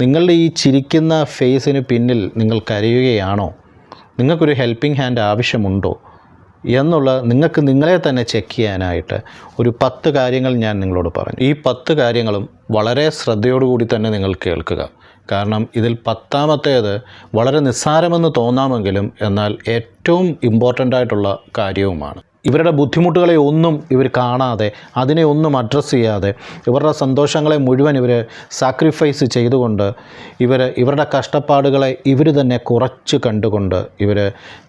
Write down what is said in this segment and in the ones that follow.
നിങ്ങളുടെ ഈ ചിരിക്കുന്ന ഫേസിന് പിന്നിൽ നിങ്ങൾ കരയുകയാണോ? നിങ്ങൾക്കൊരു ഹെൽപ്പിംഗ് ഹാൻഡ് ആവശ്യമുണ്ടോ? എന്നുള്ള നിങ്ങൾക്ക് നിങ്ങളെ തന്നെ ചെക്ക് ചെയ്യാനായിട്ട് ഒരു പത്ത് കാര്യങ്ങൾ ഞാൻ നിങ്ങളോട് പറഞ്ഞു. ഈ പത്ത് കാര്യങ്ങളും വളരെ ശ്രദ്ധയോടുകൂടി തന്നെ നിങ്ങൾ കേൾക്കുക. കാരണം ഇതിൽ പത്താമത്തേത് വളരെ നിസ്സാരമെന്ന് തോന്നാമെങ്കിലും എന്നാൽ ഏറ്റവും ഇമ്പോർട്ടന്റ് ആയിട്ടുള്ള കാര്യവുമാണ്. ഇവരുടെ ബുദ്ധിമുട്ടുകളെ ഒന്നും ഇവർ കാണാതെ അതിനെ ഒന്നും അഡ്രസ്സ് ചെയ്യാതെ ഇവരുടെ സന്തോഷങ്ങളെ മുഴുവൻ ഇവർ സാക്രിഫൈസ് ചെയ്തുകൊണ്ട് ഇവർ ഇവരുടെ കഷ്ടപ്പാടുകളെ ഇവർ തന്നെ കുറച്ച് കണ്ടുകൊണ്ട് ഇവർ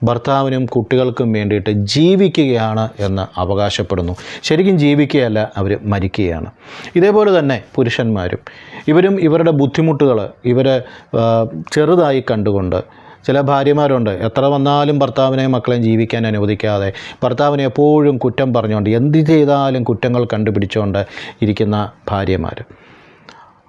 ഭർത്താവിനും കുട്ടികൾക്കും വേണ്ടിയിട്ട് ജീവിക്കുകയാണ് എന്ന് അവകാശപ്പെടുന്നു. ശരിക്കും ജീവിക്കുകയല്ല അവർ മരിക്കുകയാണ്. ഇതേപോലെ തന്നെ പുരുഷന്മാരും ഇവരും ഇവരുടെ ബുദ്ധിമുട്ടുകൾ ഇവർ ചെറുതായി കണ്ടുകൊണ്ട് ചില ഭാര്യമാരുണ്ട്. എത്ര വന്നാലും ഭർത്താവിനെ മക്കളെയും ജീവിക്കാൻ അനുവദിക്കാതെ ഭർത്താവിനെ എപ്പോഴും കുറ്റം പറഞ്ഞുകൊണ്ട് എന്ത് ചെയ്താലും കുറ്റങ്ങൾ കണ്ടുപിടിച്ചുകൊണ്ട് ഇരിക്കുന്ന ഭാര്യമാർ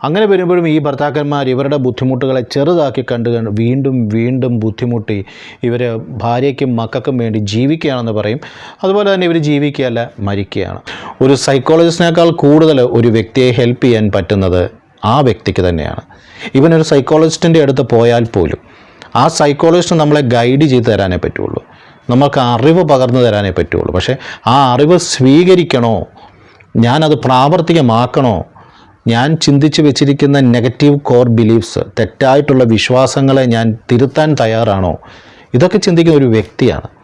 അങ്ങനെ വരുമ്പോഴും ഈ ഭർത്താക്കന്മാർ ഇവരുടെ ബുദ്ധിമുട്ടുകളെ ചെറുതാക്കി കണ്ടു വീണ്ടും വീണ്ടും ബുദ്ധിമുട്ടി ഇവർ ഭാര്യയ്ക്കും മക്കൾക്കും വേണ്ടി ജീവിക്കുകയാണെന്ന് പറയും. അതുപോലെ തന്നെ ഇവർ ജീവിക്കുകയല്ല മരിക്കുകയാണ്. ഒരു സൈക്കോളജിസ്റ്റിനേക്കാൾ കൂടുതൽ ഒരു വ്യക്തിയെ ഹെൽപ്പ് ചെയ്യാൻ പറ്റുന്നത് ആ വ്യക്തിക്ക് തന്നെയാണ്. ഇവനൊരു സൈക്കോളജിസ്റ്റിന്റെ അടുത്ത് പോയാൽ പോലും ആ സൈക്കോളജിസ്റ്റ് നമ്മളെ ഗൈഡ് ചെയ്ത് തരാനേ പറ്റുള്ളൂ. നമുക്ക് അറിവ് പകർന്നു തരാനേ പറ്റുള്ളൂ. പക്ഷേ ആ അറിവ് സ്വീകരിക്കണോ? ഞാനത് പ്രാവർത്തികമാക്കണോ? ഞാൻ ചിന്തിച്ച് വെച്ചിരിക്കുന്ന നെഗറ്റീവ് കോർ ബിലീഫ്സ് തെറ്റായിട്ടുള്ള വിശ്വാസങ്ങളെ ഞാൻ തിരുത്താൻ തയ്യാറാണോ? ഇതൊക്കെ ചിന്തിക്കുന്ന ഒരു വ്യക്തിയാണ്.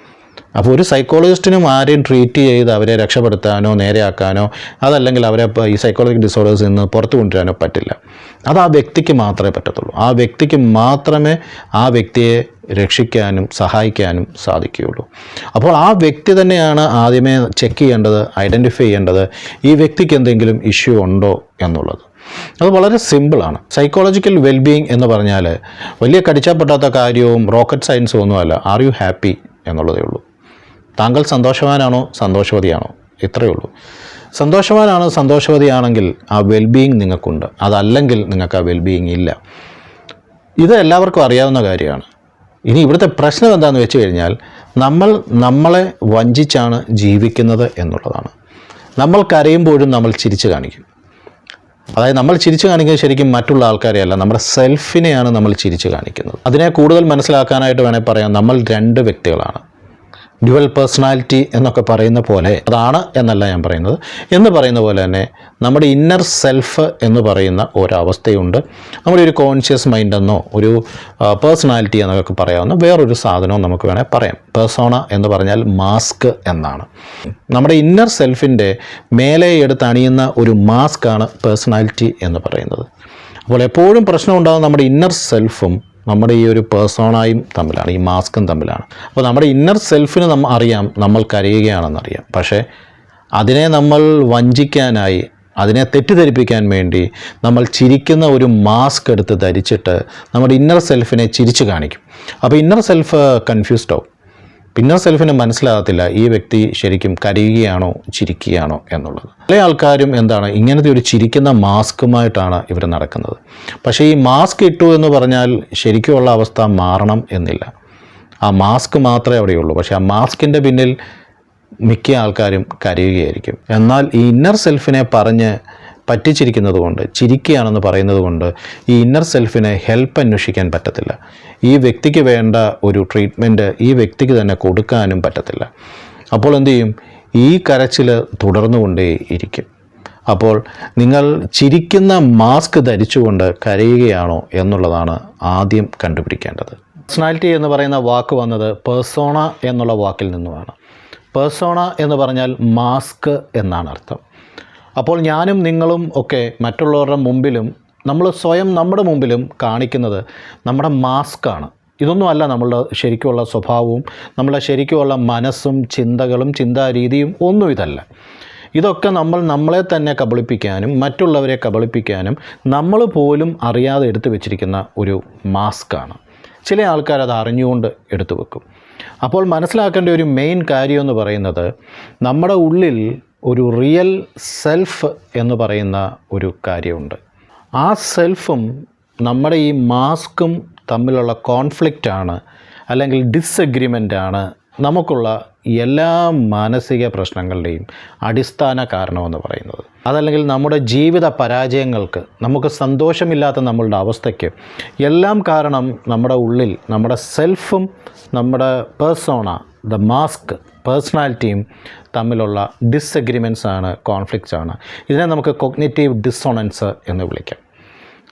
അപ്പോൾ ഒരു സൈക്കോളജിസ്റ്റിനും ആരെയും ട്രീറ്റ് ചെയ്ത് അവരെ രക്ഷപ്പെടുത്താനോ നേരെയാക്കാനോ അതല്ലെങ്കിൽ അവരെ ഈ സൈക്കോളജിക്കൽ ഡിസോർഡേഴ്സ് നിന്ന് പുറത്തു കൊണ്ടുവരാനോ പറ്റില്ല. അത് ആ വ്യക്തിക്ക് മാത്രമേ പറ്റത്തുള്ളൂ. ആ വ്യക്തിക്ക് മാത്രമേ ആ വ്യക്തിയെ രക്ഷിക്കാനും സഹായിക്കാനും സാധിക്കുകയുള്ളൂ. അപ്പോൾ ആ വ്യക്തി തന്നെയാണ് ആദ്യമേ ചെക്ക് ചെയ്യേണ്ടത് ഐഡന്റിഫൈ ചെയ്യേണ്ടത് ഈ വ്യക്തിക്ക് എന്തെങ്കിലും ഇഷ്യൂ ഉണ്ടോ എന്നുള്ളത്. അത് വളരെ സിമ്പിളാണ് സൈക്കോളജിക്കൽ വെൽബീയിങ് എന്ന് പറഞ്ഞാൽ വലിയ കടിച്ചാൽ പെട്ടാത്ത കാര്യവും റോക്കറ്റ് സയൻസും ഒന്നുമല്ല. ആർ യു ഹാപ്പി എന്നുള്ളതേ ഉള്ളൂ. താങ്കൾ സന്തോഷവാനാണോ സന്തോഷവതിയാണോ? ഇത്രയേ ഉള്ളൂ. സന്തോഷവാനാണ് സന്തോഷവതിയാണെങ്കിൽ ആ വെൽബീയിങ് നിങ്ങൾക്കുണ്ട്. അതല്ലെങ്കിൽ നിങ്ങൾക്ക് ആ വെൽബീയിങ് ഇല്ല. ഇത് എല്ലാവർക്കും അറിയാവുന്ന കാര്യമാണ്. ഇനി ഇവിടുത്തെ പ്രശ്നം എന്താണെന്ന് വെച്ച് കഴിഞ്ഞാൽ നമ്മൾ നമ്മളെ വഞ്ചിച്ചാണ് ജീവിക്കുന്നത് എന്നുള്ളതാണ്. നമ്മൾ കരയുമ്പോഴും നമ്മൾ ചിരിച്ചു കാണിക്കും. അതായത് നമ്മൾ ചിരിച്ചു കാണിക്കുന്നത് ശരിക്കും മറ്റുള്ള ആൾക്കാരെയല്ല നമ്മുടെ സെൽഫിനെയാണ് നമ്മൾ ചിരിച്ചു കാണിക്കുന്നത്. അതിനെ കൂടുതൽ മനസ്സിലാക്കാനായിട്ട് വേണേൽ പറയാം നമ്മൾ രണ്ട് വ്യക്തികളാണ്. ഡ്യുവൽ പേഴ്സണാലിറ്റി എന്നൊക്കെ പറയുന്ന പോലെ അതാണ് എന്നല്ല ഞാൻ പറയുന്നത്. എന്ന് പറയുന്ന പോലെ തന്നെ നമ്മുടെ ഇന്നർ സെൽഫ് എന്ന് പറയുന്ന ഒരവസ്ഥയുണ്ട്. നമ്മുടെ ഒരു കോൺഷ്യസ് മൈൻഡ് എന്നോ ഒരു പേഴ്സണാലിറ്റി എന്നൊക്കെ പറയാവുന്ന വേറൊരു സാധനവും നമുക്ക് വേണേൽ പറയാം. പേഴ്സോണ എന്ന് പറഞ്ഞാൽ മാസ്ക് എന്നാണ്. നമ്മുടെ ഇന്നർ സെൽഫിന്റെ മേലെ എടുത്ത് അണിയുന്ന ഒരു മാസ്കാണ് പേഴ്സണാലിറ്റി എന്ന് പറയുന്നത്. അപ്പോൾ എപ്പോഴും പ്രശ്നം ഉണ്ടാകുന്ന നമ്മുടെ ഇന്നർ സെൽഫും നമ്മുടെ ഈ ഒരു പേഴ്സോണായും തമ്മിലാണ് ഈ മാസ്കും തമ്മിലാണ്. അപ്പോൾ നമ്മുടെ ഇന്നർ സെൽഫിന് നമ്മൾ അറിയാം നമ്മൾ കരയുകയാണെന്നറിയാം. പക്ഷേ അതിനെ നമ്മൾ വഞ്ചിക്കാനായി അതിനെ തെറ്റിദ്ധരിപ്പിക്കാൻ വേണ്ടി നമ്മൾ ചിരിക്കുന്ന ഒരു മാസ്ക് എടുത്ത് ധരിച്ചിട്ട് നമ്മുടെ ഇന്നർ സെൽഫിനെ ചിരിച്ചു കാണിക്കും. അപ്പോൾ ഇന്നർ സെൽഫ് കൺഫ്യൂസ്ഡ് ആവും. പിന്നെ സെൽഫിന് മനസ്സിലാകത്തില്ല ഈ വ്യക്തി ശരിക്കും കരയുകയാണോ ചിരിക്കുകയാണോ എന്നുള്ളത്. പല ആൾക്കാരും എന്താണ് ഇങ്ങനത്തെ ഒരു ചിരിക്കുന്ന മാസ്കുമായിട്ടാണ് ഇവർ നടക്കുന്നത്. പക്ഷേ ഈ മാസ്ക് ഇട്ടു എന്ന് പറഞ്ഞാൽ ശരിക്കുമുള്ള അവസ്ഥ മാറണം എന്നില്ല. ആ മാസ്ക് മാത്രമേ അവിടെയുള്ളൂ. പക്ഷേ ആ മാസ്കിന്റെ പിന്നിൽ മിക്ക ആൾക്കാരും കരയുകയായിരിക്കും. എന്നാൽ ഈ ഇന്നർ സെൽഫിനെ പറഞ്ഞ് പറ്റിച്ചിരിക്കുന്നത് കൊണ്ട് ചിരിക്കുകയാണെന്ന് പറയുന്നത് കൊണ്ട് ഈ ഇന്നർ സെൽഫിനെ ഹെൽപ്പ് അന്വേഷിക്കാൻ പറ്റത്തില്ല. ഈ വ്യക്തിക്ക് വേണ്ട ഒരു ട്രീറ്റ്മെന്റ് ഈ വ്യക്തിക്ക് തന്നെ കൊടുക്കാനും പറ്റത്തില്ല. അപ്പോൾ എന്തു ചെയ്യും? ഈ കരച്ചിൽ തുടർന്നുകൊണ്ടേ ഇരിക്കും അപ്പോൾ നിങ്ങൾ ചിരിക്കുന്ന മാസ്ക് ധരിച്ചുകൊണ്ട് കരയുകയാണോ എന്നുള്ളതാണ് ആദ്യം കണ്ടുപിടിക്കേണ്ടത്. പേഴ്സണാലിറ്റി എന്ന് പറയുന്ന വാക്ക് വന്നത് പേഴ്സോണ എന്നുള്ള വാക്കിൽ നിന്നുമാണ്. പേഴ്സോണ എന്ന് പറഞ്ഞാൽ മാസ്ക് എന്നാണ് അർത്ഥം. അപ്പോൾ ഞാനും നിങ്ങളും ഒക്കെ മറ്റുള്ളവരുടെ മുമ്പിലും നമ്മൾ സ്വയം നമ്മുടെ മുമ്പിലും കാണിക്കുന്നത് നമ്മുടെ മാസ്കാണ് ഇതൊന്നുമല്ല നമ്മളുടെ ശരിക്കുമുള്ള സ്വഭാവവും നമ്മളുടെ ശരിക്കുമുള്ള മനസ്സും ചിന്തകളും ചിന്താരീതിയും ഒന്നും ഇതല്ല. ഇതൊക്കെ നമ്മൾ നമ്മളെ തന്നെ കബളിപ്പിക്കാനും മറ്റുള്ളവരെ കബളിപ്പിക്കാനും നമ്മൾ പോലും അറിയാതെ എടുത്തു വെച്ചിരിക്കുന്ന ഒരു മാസ്കാണ് ചില ആൾക്കാർ അത് അറിഞ്ഞുകൊണ്ട് എടുത്തു വെക്കും. അപ്പോൾ മനസ്സിലാക്കേണ്ട ഒരു മെയിൻ കാര്യം എന്ന് പറയുന്നത് നമ്മുടെ ഉള്ളിൽ ഒരു റിയൽ സെൽഫ് എന്ന് പറയുന്ന ഒരു കാര്യമുണ്ട്. ആ സെൽഫും നമ്മുടെ ഈ മാസ്കും തമ്മിലുള്ള കോൺഫ്ലിക്റ്റാണ് അല്ലെങ്കിൽ ഡിസഗ്രിമെന്റ് ആണ് നമുക്കുള്ള എല്ലാ മാനസിക പ്രശ്നങ്ങളുടെയും അടിസ്ഥാന കാരണമെന്ന് പറയുന്നത്. അതല്ലെങ്കിൽ നമ്മുടെ ജീവിത പരാജയങ്ങൾക്ക് നമുക്ക് സന്തോഷമില്ലാത്ത നമ്മളുടെ അവസ്ഥയ്ക്ക് എല്ലാം കാരണം നമ്മുടെ ഉള്ളിൽ നമ്മുടെ സെൽഫും നമ്മുടെ പേഴ്സോണ ദ മാസ്ക് പേഴ്സണാലിറ്റിയും തമ്മിലുള്ള ഡിസഗ്രിമെൻസ് ആണ് കോൺഫ്ലിക്റ്റ്സ് ആണ്. ഇതിനെ നമുക്ക് കൊഗ്നേറ്റീവ് ഡിസോണൻസ് എന്ന് വിളിക്കാം.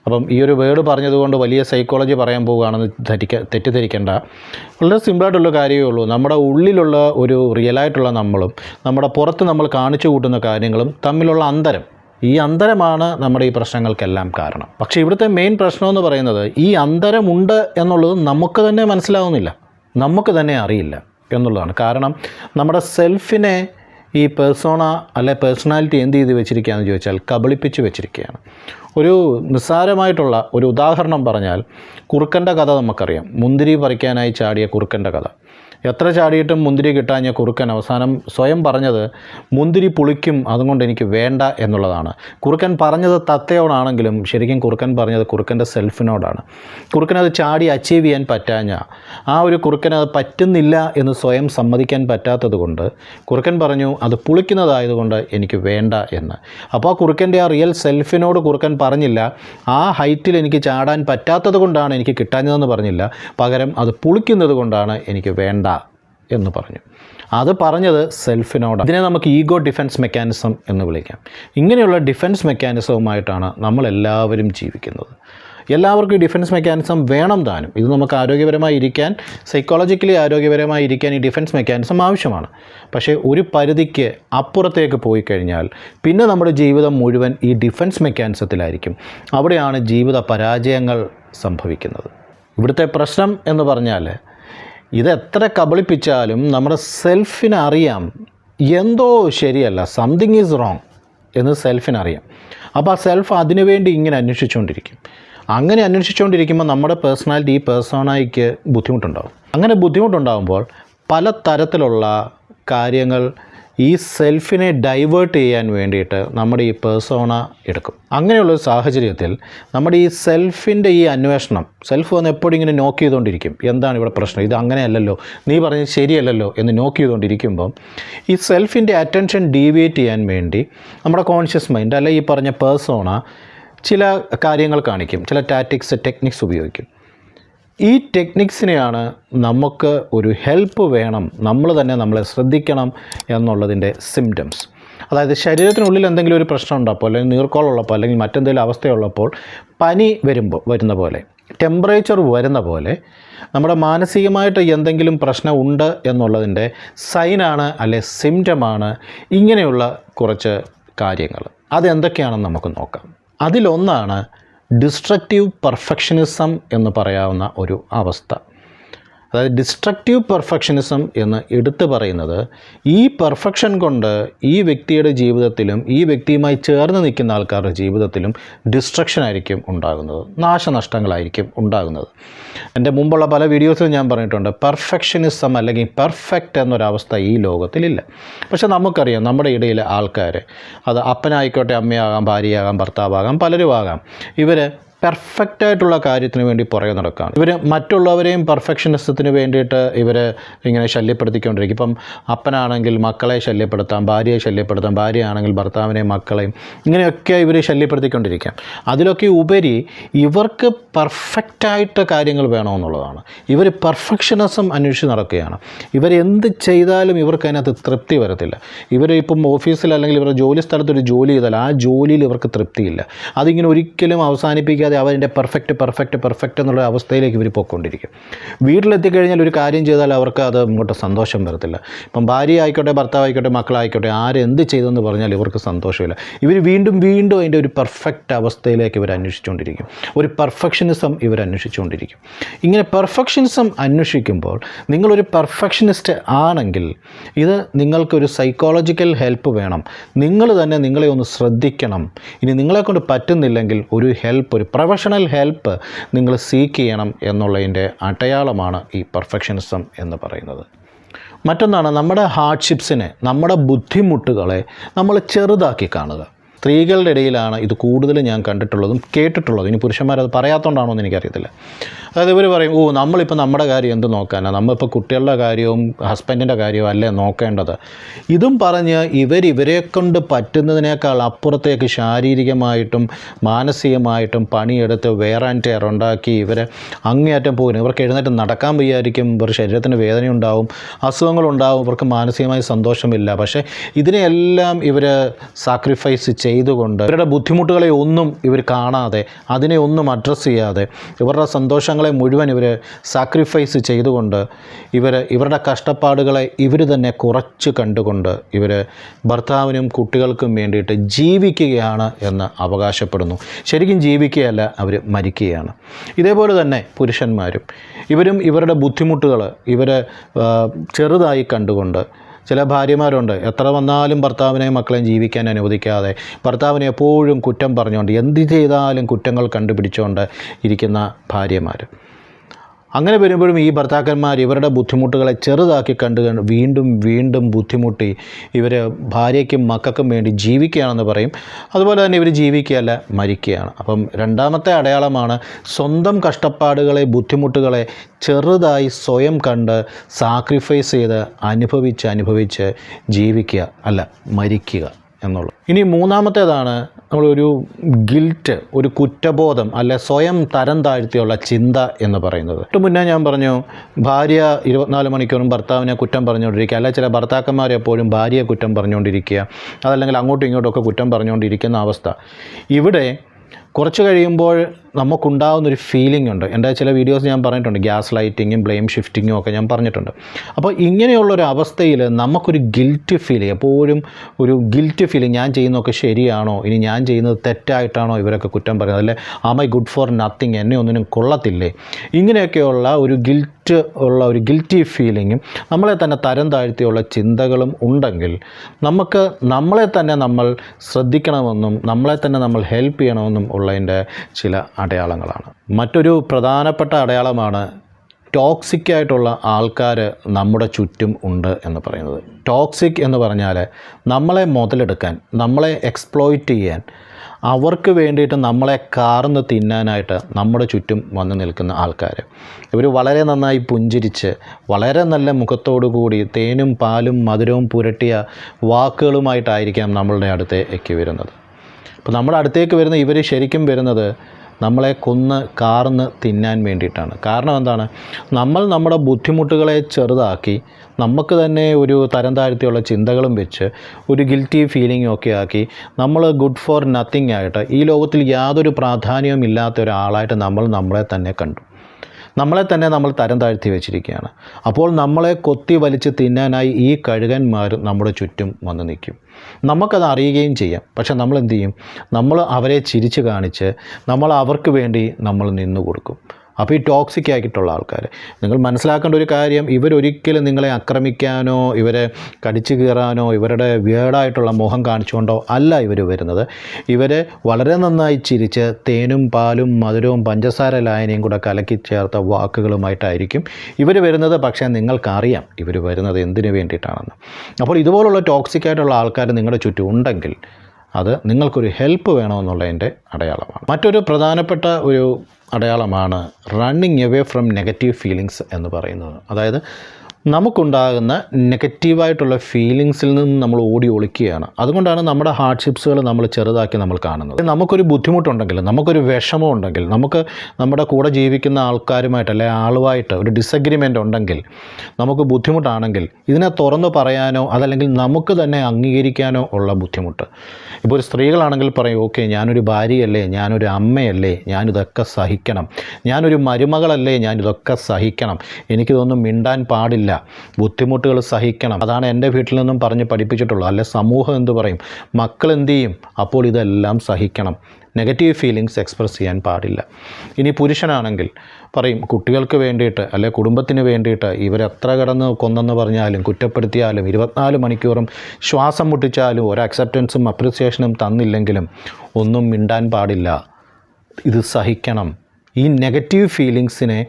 അപ്പം ഈ ഒരു വേർഡ് പറഞ്ഞതുകൊണ്ട് വലിയ സൈക്കോളജി പറയാൻ പോവുകയാണെന്ന് ധരിക്ക തെറ്റിദ്ധരിക്കേണ്ട. വളരെ സിമ്പിളായിട്ടുള്ള കാര്യമേ ഉള്ളൂ. നമ്മുടെ ഉള്ളിലുള്ള ഒരു റിയലായിട്ടുള്ള നമ്മളും നമ്മുടെ പുറത്ത് നമ്മൾ കാണിച്ചു കൂട്ടുന്ന കാര്യങ്ങളും തമ്മിലുള്ള അന്തരം. ഈ അന്തരമാണ് നമ്മുടെ ഈ പ്രശ്നങ്ങൾക്കെല്ലാം കാരണം. പക്ഷേ ഇവിടുത്തെ മെയിൻ പ്രശ്നം എന്ന് പറയുന്നത് ഈ അന്തരമുണ്ട് എന്നുള്ളത് നമുക്ക് തന്നെ മനസ്സിലാവുന്നില്ല. നമുക്ക് തന്നെ അറിയില്ല. എന്നുള്ളതാണ്. കാരണം നമ്മുടെ സെൽഫിനെ ഈ പേഴ്സോണ അല്ലെ പേഴ്സണാലിറ്റി എന്ത് ചെയ്ത് വെച്ചിരിക്കുകയാണെന്ന് ചോദിച്ചാൽ കബളിപ്പിച്ച് വെച്ചിരിക്കുകയാണ്. ഒരു നിസ്സാരമായിട്ടുള്ള ഒരു ഉദാഹരണം പറഞ്ഞാൽ കുറുക്കന്റെ കഥ നമുക്കറിയാം. മുന്തിരി പറിക്കാനായി ചാടിയ കുറുക്കന്റെ കഥ. എത്ര ചാടിയിട്ടും മുന്തിരി കിട്ടാഞ്ഞ കുറുക്കൻ അവസാനം സ്വയം പറഞ്ഞത് മുന്തിരി പുളിക്കും അതുകൊണ്ട് എനിക്ക് വേണ്ട എന്നുള്ളതാണ്. കുറുക്കൻ പറഞ്ഞത് തത്തയോടാണെങ്കിലും ശരിക്കും കുറുക്കൻ പറഞ്ഞത് കുറുക്കന്റെ സെൽഫിനോടാണ്. കുറുക്കനത് ചാടി അച്ചീവ് ചെയ്യാൻ പറ്റാഞ്ഞ ആ ഒരു കുറുക്കനത് പറ്റുന്നില്ല എന്ന് സ്വയം സമ്മതിക്കാൻ പറ്റാത്തത് കൊണ്ട് കുറുക്കൻ പറഞ്ഞു അത് പുളിക്കുന്നതായതുകൊണ്ട് എനിക്ക് വേണ്ട എന്ന്. അപ്പോൾ ആ കുറുക്കന്റെ ആ റിയൽ സെൽഫിനോട് കുറുക്കൻ പറഞ്ഞില്ല ആ ഹൈറ്റിൽ എനിക്ക് ചാടാൻ പറ്റാത്തത് കൊണ്ടാണ് എനിക്ക് കിട്ടാഞ്ഞതെന്ന് പറഞ്ഞില്ല. പകരം അത് പുളിക്കുന്നത് കൊണ്ടാണ് എനിക്ക് വേണ്ട എന്ന് പറഞ്ഞു. അത് പറഞ്ഞത് സെൽഫിനോട് ഇതിനെ നമുക്ക് ഈഗോ ഡിഫൻസ് മെക്കാനിസം എന്ന് വിളിക്കാം. ഇങ്ങനെയുള്ള ഡിഫൻസ് മെക്കാനിസവുമായിട്ടാണ് നമ്മളെല്ലാവരും ജീവിക്കുന്നത്. എല്ലാവർക്കും ഡിഫൻസ് മെക്കാനിസം വേണം താനും. ഇത് നമുക്ക് ആരോഗ്യപരമായി ഇരിക്കാൻ സൈക്കോളജിക്കലി ആരോഗ്യപരമായി ഇരിക്കാൻ ഈ ഡിഫൻസ് മെക്കാനിസം ആവശ്യമാണ്. പക്ഷേ ഒരു പരിധിക്ക് അപ്പുറത്തേക്ക് പോയി കഴിഞ്ഞാൽ പിന്നെ നമ്മുടെ ജീവിതം മുഴുവൻ ഈ ഡിഫൻസ് മെക്കാനിസത്തിലായിരിക്കും. അവിടെയാണ് ജീവിത പരാജയങ്ങൾ സംഭവിക്കുന്നത്. ഇവിടുത്തെ പ്രശ്നം എന്ന് പറഞ്ഞാൽ ഇത് എത്ര കബളിപ്പിച്ചാലും നമ്മുടെ സെൽഫിന് അറിയാം എന്തോ ശരിയല്ല. സംതിങ് ഈസ് റോങ് എന്ന് സെൽഫിനറിയാം. അപ്പോൾ ആ സെൽഫ് അതിനുവേണ്ടി ഇങ്ങനെ അന്വേഷിച്ചുകൊണ്ടിരിക്കും. അങ്ങനെ അന്വേഷിച്ചുകൊണ്ടിരിക്കുമ്പോൾ നമ്മുടെ പേഴ്സണാലിറ്റി ഈ പേഴ്സോണയ്ക്ക് ബുദ്ധിമുട്ടുണ്ടാകും അങ്ങനെ ബുദ്ധിമുട്ടുണ്ടാകുമ്പോൾ പല തരത്തിലുള്ള കാര്യങ്ങൾ ഈ സെൽഫിനെ ഡൈവേർട്ട് ചെയ്യാൻ വേണ്ടിയിട്ട് നമ്മുടെ ഈ പേഴ്സോണ എടുക്കും. അങ്ങനെയുള്ള സാഹചര്യത്തിൽ നമ്മുടെ ഈ സെൽഫിന്റെ ഈ അന്വേഷണം സെൽഫ് വന്ന് എപ്പോഴും ഇങ്ങനെ നോക്ക് ചെയ്തുകൊണ്ടിരിക്കും. എന്താണ് ഇവിടെ പ്രശ്നം? ഇത് അങ്ങനെയല്ലല്ലോ. നീ പറഞ്ഞത് ശരിയല്ലല്ലോ എന്ന് നോക്ക് ചെയ്തുകൊണ്ടിരിക്കുമ്പം ഈ സെൽഫിന്റെ അറ്റൻഷൻ ഡീവിയേറ്റ് ചെയ്യാൻ വേണ്ടി നമ്മുടെ കോൺഷ്യസ് മൈൻഡ് അല്ലെ ഈ പറഞ്ഞ പേഴ്സോണ ചില കാര്യങ്ങൾ കാണിക്കും. ചില ടാറ്റിക്സ് ടെക്നിക്സ് ഉപയോഗിക്കും. ഈ ടെക്നിക്സിനെയാണ് നമുക്ക് ഒരു ഹെൽപ്പ് വേണം. നമ്മൾ തന്നെ നമ്മളെ ശ്രദ്ധിക്കണം എന്നുള്ളതിന്റെ സിംറ്റംസ് അതായത് ശരീരത്തിനുള്ളിൽ എന്തെങ്കിലും ഒരു പ്രശ്നം ഉണ്ടപ്പോൾ അല്ലെങ്കിൽ നീർക്കോളുള്ളപ്പോൾ അല്ലെങ്കിൽ മറ്റെന്തെങ്കിലും അവസ്ഥയുള്ളപ്പോൾ പനി വരുമ്പോൾ വരുന്ന പോലെ ടെമ്പറേച്ചർ വരുന്ന പോലെ നമ്മുടെ മാനസികമായിട്ട് എന്തെങ്കിലും പ്രശ്നം ഉണ്ട് എന്നുള്ളതിന്റെ സൈനാണ് അല്ലെ സിംറ്റമാണ് ഇങ്ങനെയുള്ള കുറച്ച് കാര്യങ്ങൾ. അതെന്തൊക്കെയാണെന്ന് നമുക്ക് നോക്കാം. അതിലൊന്നാണ് ഡിസ്ട്രക്റ്റീവ് പെർഫെക്ഷനിസം എന്ന് പറയാവുന്ന ഒരു അവസ്ഥ. അതായത് ഡിസ്ട്രക്റ്റീവ് പെർഫെക്ഷനിസം എന്ന് എടുത്തു പറയുന്നത് ഈ പെർഫെക്ഷൻ കൊണ്ട് ഈ വ്യക്തിയുടെ ജീവിതത്തിലും ഈ വ്യക്തിയുമായി ചേർന്ന് നിൽക്കുന്ന ആൾക്കാരുടെ ജീവിതത്തിലും ഡിസ്ട്രക്ഷൻ ആയിരിക്കും ഉണ്ടാകുന്നത്. നാശനഷ്ടങ്ങളായിരിക്കും ഉണ്ടാകുന്നത്. എന്റെ മുമ്പുള്ള പല വീഡിയോസിലും ഞാൻ പറഞ്ഞിട്ടുണ്ട് പെർഫെക്ഷനിസം അല്ലെങ്കിൽ പെർഫെക്റ്റ് എന്നൊരവസ്ഥ ഈ ലോകത്തിലില്ല. പക്ഷെ നമുക്കറിയാം നമ്മുടെ ഇടയിലെ ആൾക്കാർ അത് അപ്പനായിക്കോട്ടെ അമ്മയാകാം ഭാര്യയാകാം ഭർത്താവാകാം പലരും ആകാം ഇവർ പെർഫെക്റ്റ് ആയിട്ടുള്ള കാര്യത്തിന് വേണ്ടി പുറകെ നടക്കുകയാണ് ഇവർ മറ്റുള്ളവരെയും പെർഫെക്ഷനിസത്തിന് വേണ്ടിയിട്ട് ഇവർ ഇങ്ങനെ ശല്യപ്പെടുത്തിക്കൊണ്ടിരിക്കും. ഇപ്പം അപ്പനാണെങ്കിൽ മക്കളെ ശല്യപ്പെടുത്താം ഭാര്യയെ ശല്യപ്പെടുത്താം ഭാര്യയാണെങ്കിൽ ഭർത്താവിനെയും മക്കളെയും ഇങ്ങനെയൊക്കെ ഇവർ ശല്യപ്പെടുത്തിക്കൊണ്ടിരിക്കാം. അതിലൊക്കെ ഉപരി ഇവർക്ക് പെർഫെക്റ്റായിട്ട് കാര്യങ്ങൾ വേണമെന്നുള്ളതാണ്. ഇവർ പെർഫെക്ഷനിസം അന്വേഷിച്ച് നടക്കുകയാണ്. ഇവരെന്ത് ചെയ്താലും ഇവർക്ക് അതിനകത്ത് തൃപ്തി വരത്തില്ല. ഇവർ ഇപ്പം ഓഫീസിൽ അല്ലെങ്കിൽ ഇവരുടെ ജോലി സ്ഥലത്തൊരു ജോലി ചെയ്താൽ ആ ജോലിയിൽ ഇവർക്ക് തൃപ്തിയില്ല. അതിങ്ങനെ ഒരിക്കലും അവസാനിപ്പിക്കാതെ അവരുടെ പെർഫെക്റ്റ് പെർഫെക്റ്റ് പെർഫെക്റ്റ് എന്നുള്ള അവസ്ഥയിലേക്ക് ഇവർ പോയിക്കൊണ്ടിരിക്കും. വീട്ടിലെത്തിക്കഴിഞ്ഞാൽ ഒരു കാര്യം ചെയ്താൽ അവർക്ക് അത് ഇങ്ങോട്ട് സന്തോഷം വരത്തില്ല. ഇപ്പം ഭാര്യ ആയിക്കോട്ടെ ഭർത്താവായിക്കോട്ടെ മക്കളായിക്കോട്ടെ ആരെന്ത് ചെയ്തെന്ന് പറഞ്ഞാൽ ഇവർക്ക് സന്തോഷമില്ല. ഇവർ വീണ്ടും വീണ്ടും അതിന്റെ ഒരു പെർഫെക്റ്റ് അവസ്ഥയിലേക്ക് ഇവർ അന്വേഷിച്ചുകൊണ്ടിരിക്കും. ഒരു പെർഫെക്ഷനിസം ഇവർ അന്വേഷിച്ചുകൊണ്ടിരിക്കും. ഇങ്ങനെ പെർഫെക്ഷനിസം അന്വേഷിക്കുമ്പോൾ നിങ്ങളൊരു പെർഫെക്ഷനിസ്റ്റ് ആണെങ്കിൽ ഇത് നിങ്ങൾക്കൊരു സൈക്കോളജിക്കൽ ഹെൽപ്പ് വേണം. നിങ്ങൾ തന്നെ നിങ്ങളെ ഒന്ന് ശ്രദ്ധിക്കണം. ഇനി നിങ്ങളെക്കൊണ്ട് പറ്റുന്നില്ലെങ്കിൽ ഒരു ഹെൽപ്പ് ഒരു പ്രൊഫഷണൽ ഹെൽപ്പ് നിങ്ങൾ സീക്ക് ചെയ്യണം എന്നുള്ളതിന്റെ അടയാളമാണ് ഈ പെർഫെക്ഷനിസം എന്ന് പറയുന്നത്. മറ്റൊന്നാണ് നമ്മുടെ ഹാർഡ്ഷിപ്സിനെ നമ്മുടെ ബുദ്ധിമുട്ടുകളെ നമ്മൾ ചെറുതാക്കി കാണുക. സ്ത്രീകളുടെ ഇടയിലാണ് ഇത് കൂടുതൽ ഞാൻ കണ്ടിട്ടുള്ളതും കേട്ടിട്ടുള്ളതും. ഇനി പുരുഷന്മാരത് പറയാത്തതുകൊണ്ടാണോ എന്ന് എനിക്കറിയത്തില്ല. അതായത് ഇവർ പറയും ഓ നമ്മളിപ്പോൾ നമ്മുടെ കാര്യം എന്ത് നോക്കാനാണ് നമ്മളിപ്പോൾ കുട്ടികളുടെ കാര്യവും ഹസ്ബൻഡിന്റെ കാര്യവും അല്ലേ നോക്കേണ്ടത്? ഇതും പറഞ്ഞ് ഇവർ കൊണ്ട് പറ്റുന്നതിനേക്കാൾ അപ്പുറത്തേക്ക് ശാരീരികമായിട്ടും മാനസികമായിട്ടും പണിയെടുത്ത് വേർ ആൻഡ് ടെയർ ഉണ്ടാക്കി ഇവരെ അങ്ങേയറ്റം പോകുന്നു ഇവർക്ക് എഴുന്നേറ്റ് നടക്കാൻ വയ്യായിരിക്കും ഇവർ ശരീരത്തിന് വേദനയുണ്ടാവും അസുഖങ്ങളുണ്ടാവും ഇവർക്ക് മാനസികമായി സന്തോഷമില്ല. പക്ഷേ ഇതിനെയെല്ലാം ഇവർ സാക്രിഫൈസ് ചെയ്തുകൊണ്ട് ഇവരുടെ ബുദ്ധിമുട്ടുകളെ ഒന്നും ഇവർ കാണാതെ അതിനെ ഒന്നും അഡ്രസ്സ് ചെയ്യാതെ ഇവരുടെ സന്തോഷങ്ങളെ മുഴുവൻ ഇവർ സാക്രിഫൈസ് ചെയ്തുകൊണ്ട് ഇവർ ഇവരുടെ കഷ്ടപ്പാടുകളെ ഇവർ തന്നെ കുറച്ച് കണ്ടുകൊണ്ട് ഇവർ ഭർത്താവിനും കുട്ടികൾക്കും വേണ്ടിയിട്ട് ജീവിക്കുകയാണ് എന്ന് അവകാശപ്പെടുന്നു. ശരിക്കും ജീവിക്കുകയല്ല അവർ മരിക്കുകയാണ്. ഇതേപോലെ തന്നെ പുരുഷന്മാരും ഇവരും ഇവരുടെ ബുദ്ധിമുട്ടുകൾ ഇവർ ചെറുതായി കണ്ടുകൊണ്ട് ചില ഭാര്യമാരുണ്ട്. എത്ര വന്നാലും ഭർത്താവിനെയും മക്കളെയും ജീവിക്കാൻ അനുവദിക്കാതെ ഭർത്താവിനെ എപ്പോഴും കുറ്റം പറഞ്ഞുകൊണ്ട് എന്ത് ചെയ്താലും കുറ്റങ്ങൾ കണ്ടുപിടിച്ചുകൊണ്ട് ഇരിക്കുന്ന ഭാര്യമാർ അങ്ങനെ വരുമ്പോഴും ഈ ഭർത്താക്കന്മാർ ഇവരുടെ ബുദ്ധിമുട്ടുകളെ ചെറുതാക്കി കണ്ടു വീണ്ടും വീണ്ടും ബുദ്ധിമുട്ടി ഇവർ ഭാര്യയ്ക്കും മക്കൾക്കും വേണ്ടി ജീവിക്കുകയാണെന്ന് പറയും. അതുപോലെ തന്നെ ഇവർ ജീവിക്കുകയല്ല മരിക്കുകയാണ്. അപ്പം രണ്ടാമത്തെ അടയാളമാണ് സ്വന്തം കഷ്ടപ്പാടുകളെ ബുദ്ധിമുട്ടുകളെ ചെറുതായി സ്വയം കണ്ട് സാക്രിഫൈസ് ചെയ്ത് അനുഭവിച്ച് അനുഭവിച്ച് ജീവിക്കുക അല്ല മരിക്കുക. എന്നുള്ളത് ഇനി മൂന്നാമത്തേതാണ് നമ്മളൊരു ഗിൽറ്റ് ഒരു കുറ്റബോധം അല്ലെ സ്വയം തരം താഴ്ത്തിയുള്ള ചിന്ത എന്ന് പറയുന്നത്. ഏറ്റവും മുന്നേ ഞാൻ പറഞ്ഞു ഭാര്യ ഇരുപത്തിനാല് മണിക്കൂറും ഭർത്താവിനെ കുറ്റം പറഞ്ഞുകൊണ്ടിരിക്കുക അല്ലെ ചില ഭർത്താക്കന്മാർ എപ്പോഴും ഭാര്യയെ കുറ്റം പറഞ്ഞുകൊണ്ടിരിക്കുക അതല്ലെങ്കിൽ അങ്ങോട്ടും ഇങ്ങോട്ടും ഒക്കെ കുറ്റം പറഞ്ഞുകൊണ്ടിരിക്കുന്ന അവസ്ഥ. ഇവിടെ കുറച്ച് കഴിയുമ്പോൾ നമുക്കുണ്ടാകുന്നൊരു ഫീലിംഗ് ഉണ്ട്. എന്റെ ചില വീഡിയോസ് ഞാൻ പറഞ്ഞിട്ടുണ്ട്. ഗ്യാസ് ലൈറ്റിങ്ങും ബ്ലെയിം ഷിഫ്റ്റിങ്ങും ഒക്കെ ഞാൻ പറഞ്ഞിട്ടുണ്ട്. അപ്പോൾ ഇങ്ങനെയുള്ള ഒരു അവസ്ഥയിൽ നമുക്കൊരു ഗിൽറ്റ് ഫീൽ എപ്പോഴും ഒരു ഗിൽറ്റ് ഫീലിംഗ് ഞാൻ ചെയ്യുന്നതൊക്കെ ശരിയാണോ? ഇനി ഞാൻ ചെയ്യുന്നത് തെറ്റായിട്ടാണോ? ഇവരൊക്കെ കുറ്റം പറയുന്നത്. അല്ലെ? ആ മൈ ഗുഡ് ഫോർ നത്തിങ് എന്നെ ഒന്നിനും കൊള്ളത്തില്ലേ? ഇങ്ങനെയൊക്കെയുള്ള ഒരു ഗിൽറ്റ് ഉള്ള ഒരു ഗിൽറ്റി ഫീലിങ്ങും നമ്മളെ തന്നെ തരം താഴ്ത്തിയുള്ള ചിന്തകളും ഉണ്ടെങ്കിൽ നമുക്ക് നമ്മളെ തന്നെ നമ്മൾ ശ്രദ്ധിക്കണമെന്നും നമ്മളെ തന്നെ നമ്മൾ ഹെൽപ്പ് ചെയ്യണമെന്നും ഉള്ളതിന്റെ ചില അടയാളങ്ങളാണ്. മറ്റൊരു പ്രധാനപ്പെട്ട അടയാളമാണ് ടോക്സിക് ആയിട്ടുള്ള ആൾക്കാർ നമ്മുടെ ചുറ്റും ഉണ്ട് എന്ന് പറയുന്നത്. ടോക്സിക് എന്ന് പറഞ്ഞാൽ നമ്മളെ മുതലെടുക്കാൻ നമ്മളെ എക്സ്പ്ലോയിറ്റ് ചെയ്യാൻ അവർക്ക് വേണ്ടിയിട്ട് നമ്മളെ കാർന്ന് തിന്നാനായിട്ട് നമ്മുടെ ചുറ്റും വന്ന് നിൽക്കുന്ന ആൾക്കാർ ഇവർ വളരെ നന്നായി പുഞ്ചിരിച്ച് വളരെ നല്ല മുഖത്തോടു കൂടി തേനും പാലും മധുരവും പുരട്ടിയ വാക്കുകളുമായിട്ടായിരിക്കാം നമ്മളുടെ അടുത്തേക്ക് വരുന്നത്. അപ്പോൾ നമ്മുടെ അടുത്തേക്ക് വരുന്ന ഇവർ ശരിക്കും വരുന്നത് നമ്മളെ കൊന്ന് കാർന്ന് തിന്നാൻ വേണ്ടിയിട്ടാണ്. കാരണം എന്താണ്? നമ്മൾ നമ്മുടെ ബുദ്ധിമുട്ടുകളെ ചെറുതാക്കി നമുക്ക് തന്നെ ഒരു തരം താഴ്ത്തിയുള്ള ചിന്തകളും വെച്ച് ഒരു ഗിൽറ്റി ഫീലിംഗും ഒക്കെ ആക്കി നമ്മൾ ഗുഡ് ഫോർ നത്തിങ് ആയിട്ട് ഈ ലോകത്തിൽ യാതൊരു പ്രാധാന്യവും ഇല്ലാത്ത ഒരാളായിട്ട് നമ്മൾ നമ്മളെ തന്നെ കണ്ടു. നമ്മളെ തന്നെ നമ്മൾ തരം താഴ്ത്തി വെച്ചിരിക്കുകയാണ്. അപ്പോൾ നമ്മളെ കൊത്തി വലിച്ച് തിന്നാനായി ഈ കഴുകന്മാരും നമ്മുടെ ചുറ്റും വന്ന് നിൽക്കും. നമുക്കത് അറിയുകയും ചെയ്യാം. പക്ഷെ നമ്മൾ എന്ത് ചെയ്യും? നമ്മൾ അവരെ ചിരിച്ച് കാണിച്ച് നമ്മൾ അവർക്ക് വേണ്ടി നമ്മൾ നിന്നു കൊടുക്കും അപ്പോൾ ഈ ടോക്സിക് ആയിട്ടുള്ള ആൾക്കാർ നിങ്ങൾ മനസ്സിലാക്കേണ്ട ഒരു കാര്യം ഇവരൊരിക്കലും നിങ്ങളെ ആക്രമിക്കാനോ ഇവരെ കടിച്ചു കീറാനോ ഇവരുടെ വേടായിട്ടുള്ള മുഖം കാണിച്ചുകൊണ്ടോ അല്ല ഇവർ വരുന്നത്. ഇവർ വളരെ നന്നായി ചിരിച്ച് തേനും പാലും മധുരവും പഞ്ചസാര ലായനിയും കൂടെ കലക്കി ചേർത്ത വാക്കുകളുമായിട്ടായിരിക്കും ഇവർ വരുന്നത്. പക്ഷേ നിങ്ങൾക്കറിയാം ഇവർ വരുന്നത് എന്തിനു വേണ്ടിയിട്ടാണെന്ന്. അപ്പോൾ ഇതുപോലുള്ള ടോക്സിക് ആയിട്ടുള്ള ആൾക്കാർ നിങ്ങളുടെ ചുറ്റും ഉണ്ടെങ്കിൽ അത് നിങ്ങൾക്കൊരു ഹെൽപ്പ് വേണമെന്നുള്ളതിന്റെ അടയാളമാണ്. മറ്റൊരു പ്രധാനപ്പെട്ട ഒരു അടയാളമാണ് running away from negative feelings എന്ന് പറയുന്നത്. അതായത് നമുക്കുണ്ടാകുന്ന നെഗറ്റീവായിട്ടുള്ള ഫീലിങ്സിൽ നിന്ന് നമ്മൾ ഓടി ഒളിക്കുകയാണ്. അതുകൊണ്ടാണ് നമ്മുടെ ഹാർഡ്ഷിപ്സുകൾ നമ്മൾ ചെറുതാക്കി നമ്മൾ കാണുന്നത്. നമുക്കൊരു ബുദ്ധിമുട്ടുണ്ടെങ്കിൽ നമുക്കൊരു വിഷമം ഉണ്ടെങ്കിൽ നമുക്ക് നമ്മുടെ കൂടെ ജീവിക്കുന്ന ആൾക്കാരുമായിട്ട് അല്ലെ ആളുമായിട്ട് ഒരു ഡിസഗ്രിമെന്റ് ഉണ്ടെങ്കിൽ നമുക്ക് ബുദ്ധിമുട്ടാണെങ്കിൽ ഇതിനെ തുറന്നു പറയാനോ അതല്ലെങ്കിൽ നമുക്ക് തന്നെ അംഗീകരിക്കാനോ ഉള്ള ബുദ്ധിമുട്ട്. ഇപ്പോൾ ഒരു സ്ത്രീകളാണെങ്കിൽ പറയും ഓക്കെ ഞാനൊരു ഭാര്യയല്ലേ ഞാനൊരു അമ്മയല്ലേ ഞാനിതൊക്കെ സഹിക്കണം. ഞാനൊരു മരുമകളല്ലേ ഞാനിതൊക്കെ സഹിക്കണം. എനിക്കിതൊന്നും മിണ്ടാൻ പാടില്ല. ബുദ്ധിമുട്ടുകൾ സഹിക്കണം. അതാണ് എന്റെ വീട്ടിൽ നിന്നും പറഞ്ഞ് പഠിപ്പിച്ചിട്ടുള്ളത്. അല്ലെ സമൂഹം എന്ത് പറയും? മക്കൾ എന്ത് ചെയ്യും? അപ്പോൾ ഇതെല്ലാം സഹിക്കണം. നെഗറ്റീവ് ഫീലിങ്സ് എക്സ്പ്രസ് ചെയ്യാൻ പാടില്ല. ഇനി പുരുഷനാണെങ്കിൽ പറയും കുട്ടികൾക്ക് വേണ്ടിയിട്ട് അല്ലെ കുടുംബത്തിന് വേണ്ടിയിട്ട് ഇവരെത്ര കിടന്ന് കൊന്നെന്ന് പറഞ്ഞാലും കുറ്റപ്പെടുത്തിയാലും ഇരുപത്തിനാല് മണിക്കൂറും ശ്വാസം മുട്ടിച്ചാലും ഒരു അക്സെപ്റ്റൻസും അപ്രിസിയേഷനും തന്നില്ലെങ്കിലും ഒന്നും മിണ്ടാൻ പാടില്ല. ഇത് സഹിക്കണം. ഈ നെഗറ്റീവ് ഫീലിങ്സിനെ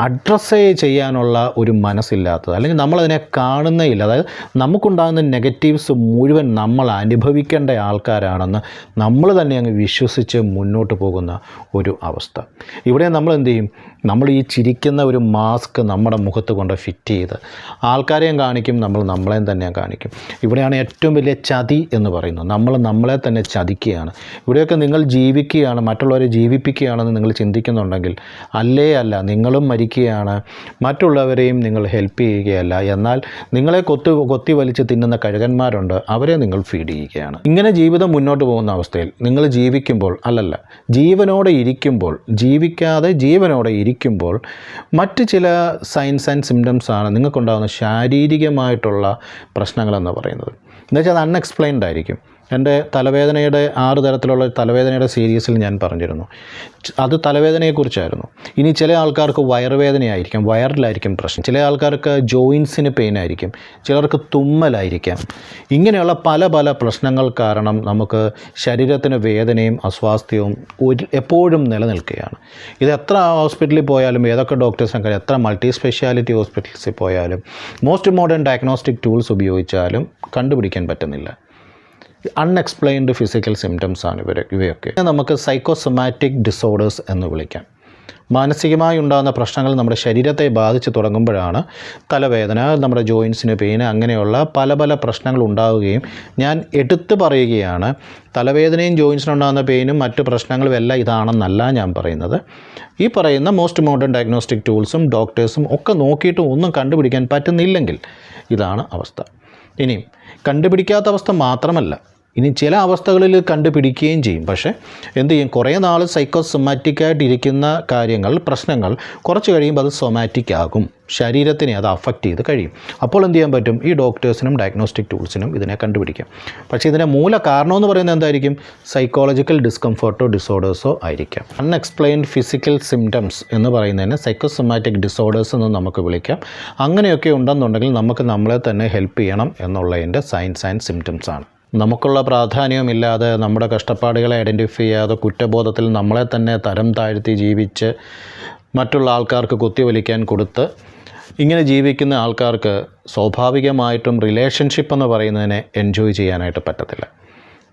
അഡ്രസ്സേ ചെയ്യാനുള്ള ഒരു മനസ്സില്ലാത്തത്. അല്ലെങ്കിൽ നമ്മളതിനെ കാണുന്നേ ഇല്ല അതായത് നമുക്കുണ്ടാകുന്ന നെഗറ്റീവ്സ് മുഴുവൻ നമ്മൾ അനുഭവിക്കേണ്ട ആൾക്കാരാണെന്ന് നമ്മൾ തന്നെ അങ്ങ് വിശ്വസിച്ച് മുന്നോട്ട് പോകുന്ന ഒരു അവസ്ഥ. ഇവിടെ നമ്മൾ എന്ത് ചെയ്യും? നമ്മൾ ഈ ചിരിക്കുന്ന ഒരു മാസ്ക് നമ്മുടെ മുഖത്ത് കൊണ്ട് ഫിറ്റ് ചെയ്ത് ആൾക്കാരെയും കാണിക്കും നമ്മൾ നമ്മളെയും തന്നെ കാണിക്കും. ഇവിടെയാണ് ഏറ്റവും വലിയ ചതി എന്ന് പറയുന്നത്. നമ്മൾ നമ്മളെ തന്നെ ചതിക്കുകയാണ്. ഇവിടെയൊക്കെ നിങ്ങൾ ജീവിക്കുകയാണ് മറ്റുള്ളവരെ ജീവിപ്പിക്കുകയാണെന്ന് നിങ്ങൾ ചിന്തിക്കുന്നുണ്ടെങ്കിൽ അല്ലേ അല്ല നിങ്ങളും മരിക്കുകയാണ്. മറ്റുള്ളവരെയും നിങ്ങൾ ഹെൽപ്പ് ചെയ്യുകയല്ല. എന്നാൽ നിങ്ങളെ കൊത്തു കൊത്തി വലിച്ച് തിന്നുന്ന കഴുകന്മാരുണ്ട് അവരെ നിങ്ങൾ ഫീഡ് ചെയ്യുകയാണ്. ഇങ്ങനെ ജീവിതം മുന്നോട്ട് പോകുന്ന അവസ്ഥയിൽ നിങ്ങൾ ജീവിക്കുമ്പോൾ അല്ലല്ല ജീവനോടെ ഇരിക്കുമ്പോൾ ജീവിക്കാതെ ജീവനോടെ ഇരിക്കുമ്പോൾ മറ്റ് ചില സൈൻസ് ആൻഡ് സിംറ്റംസ് ആണ് നിങ്ങൾക്കുണ്ടാകുന്ന ശാരീരികമായിട്ടുള്ള പ്രശ്നങ്ങളെന്ന് പറയുന്നത്. എന്നുവെച്ചാൽ അത് അൺഎക്സ്പ്ലെയിൻഡ് ആയിരിക്കും. എന്റെ തലവേദനയുടെ ആറ് തരത്തിലുള്ള തലവേദനയുടെ സീരീസിൽ ഞാൻ പറഞ്ഞിരുന്നു. അത് തലവേദനയെക്കുറിച്ചായിരുന്നു. ഇനി ചില ആൾക്കാർക്ക് വയറുവേദനയായിരിക്കും വയറിലായിരിക്കും പ്രശ്നം. ചില ആൾക്കാർക്ക് ജോയിൻസിന് പെയിൻ ആയിരിക്കും ചിലർക്ക് തുമ്മലായിരിക്കാം. ഇങ്ങനെയുള്ള പല പല പ്രശ്നങ്ങൾ കാരണം നമുക്ക് ശരീരത്തിന് വേദനയും അസ്വാസ്ഥ്യവും ഒരു എപ്പോഴും നിലനിൽക്കുകയാണ്. ഇത് എത്ര ഹോസ്പിറ്റലിൽ പോയാലും ഏതൊക്കെ ഡോക്ടേഴ്സിനെ എത്ര മൾട്ടി സ്പെഷ്യാലിറ്റി ഹോസ്പിറ്റൽസിൽ പോയാലും മോസ്റ്റ് മോഡേൺ ഡയഗ്നോസ്റ്റിക് ടൂൾസ് ഉപയോഗിച്ചാലും കണ്ടുപിടിക്കാൻ പറ്റുന്നില്ല. അൺഎക്സ്പ്ലെയിൻഡ് ഫിസിക്കൽ സിംറ്റംസ് ആണ് ഇവർ ഇവയൊക്കെ. നമുക്ക് സൈക്കോസൊമാറ്റിക് ഡിസോർഡേഴ്സ് എന്ന് വിളിക്കാം. മാനസികമായി ഉണ്ടാകുന്ന പ്രശ്നങ്ങൾ നമ്മുടെ ശരീരത്തെ ബാധിച്ച് തുടങ്ങുമ്പോഴാണ് തലവേദന നമ്മുടെ ജോയിൻസിന് പെയിൻ അങ്ങനെയുള്ള പല പല പ്രശ്നങ്ങൾ ഉണ്ടാവുകയും ഞാൻ എടുത്തു പറയുകയാണ് തലവേദനയും ജോയിൻസിനുണ്ടാകുന്ന പെയിനും മറ്റ് പ്രശ്നങ്ങളും എല്ലാം ഇതാണെന്നല്ല ഞാൻ പറയുന്നത്. ഈ പറയുന്ന മോസ്റ്റ് മോഡേൺ ഡയഗ്നോസ്റ്റിക് ടൂൾസും ഡോക്ടേഴ്സും ഒക്കെ നോക്കിയിട്ടും ഒന്നും കണ്ടുപിടിക്കാൻ പറ്റുന്നില്ലെങ്കിൽ ഇതാണ് അവസ്ഥ. ഇനിയും കണ്ടുപിടിക്കാത്ത അവസ്ഥ മാത്രമല്ല ഇനി ചില അവസ്ഥകളിൽ കണ്ടുപിടിക്കുകയും ചെയ്യും. പക്ഷേ എന്ത് ചെയ്യും? കുറേ നാൾ സൈക്കോസൊമാറ്റിക്കായിട്ട് ഇരിക്കുന്ന കാര്യങ്ങൾ പ്രശ്നങ്ങൾ കുറച്ച് കഴിയുമ്പോൾ അത് സൊമാറ്റിക് ആകും. ശരീരത്തിനെ അത് അഫക്റ്റ് ചെയ്ത് കഴിയും. അപ്പോൾ എന്ത് ചെയ്യാൻ പറ്റും? ഈ ഡോക്ടേഴ്സിനും ഡയഗ്നോസ്റ്റിക് ടൂൾസിനും ഇതിനെ കണ്ടുപിടിക്കാം. പക്ഷേ ഇതിന്റെ മൂല കാരണം എന്ന് പറയുന്നത് എന്തായിരിക്കും? സൈക്കോളജിക്കൽ ഡിസ്കംഫർട്ടോ ഡിസോർഡേഴ്സോ ആയിരിക്കാം. അൺഎക്സ്പ്ലെയിൻഡ് ഫിസിക്കൽ സിംറ്റംസ് എന്ന് പറയുന്നതിന് സൈക്കോസൊമാറ്റിക് ഡിസോർഡേഴ്സ് എന്ന് നമുക്ക് വിളിക്കാം. അങ്ങനെയൊക്കെ ഉണ്ടെന്നുണ്ടെങ്കിൽ നമുക്ക് നമ്മളെ തന്നെ ഹെൽപ്പ് ചെയ്യണം എന്നുള്ളതിന്റെ സയൻസ് ആൻഡ് സിംറ്റംസ് ആണ്. നമുക്കുള്ള പ്രാധാന്യവുമില്ലാതെ നമ്മുടെ കഷ്ടപ്പാടുകളെ ഐഡന്റിഫൈ ചെയ്യാതെ കുറ്റബോധത്തിൽ നമ്മളെ തന്നെ തരം താഴ്ത്തി ജീവിച്ച് മറ്റുള്ള ആൾക്കാർക്ക് കുത്തിവലിക്കാൻ കൊടുത്ത് ഇങ്ങനെ ജീവിക്കുന്ന ആൾക്കാർക്ക് സ്വാഭാവികമായിട്ടും റിലേഷൻഷിപ്പ് എന്ന് പറയുന്നതിനെ എൻജോയ് ചെയ്യാനായിട്ട് പറ്റത്തില്ല.